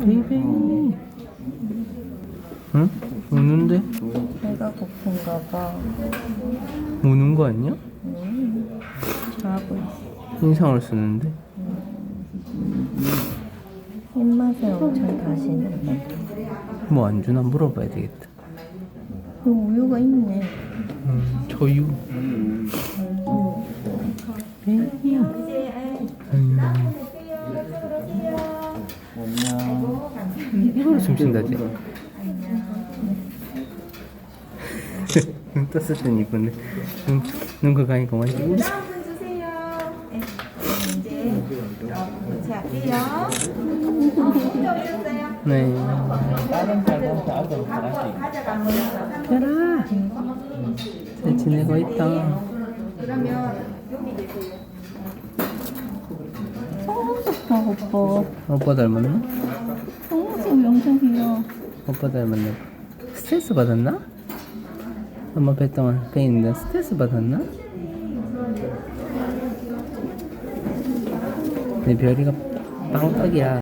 베이베이. 응? 우는데? 배가 고픈가 봐. 우는 거 아니야? 음, 자고 있어. 인상을 쓰는데? 입맛에 엄청 다시네. 뭐안 주나 물어봐야 되겠다. 그 우유가 있네. 음, 저유. 일부러 숨 쉰다지? 눈 떴을 땐 이쁜데 눈, 눈 그거 가니까 완전 우리 다음 주세요. 네. 이제 같이 할게요. 어, 네 별아 잘 지내고 있다 그러면 여기 계세요. 아, 오빠. 오빠 닮았나? 엄청 귀여워. 오빠 닮았나? 스트레스 받았나? 엄마 배 동안 배 있는데 스트레스 받았나? 내 별이가 빵떡이야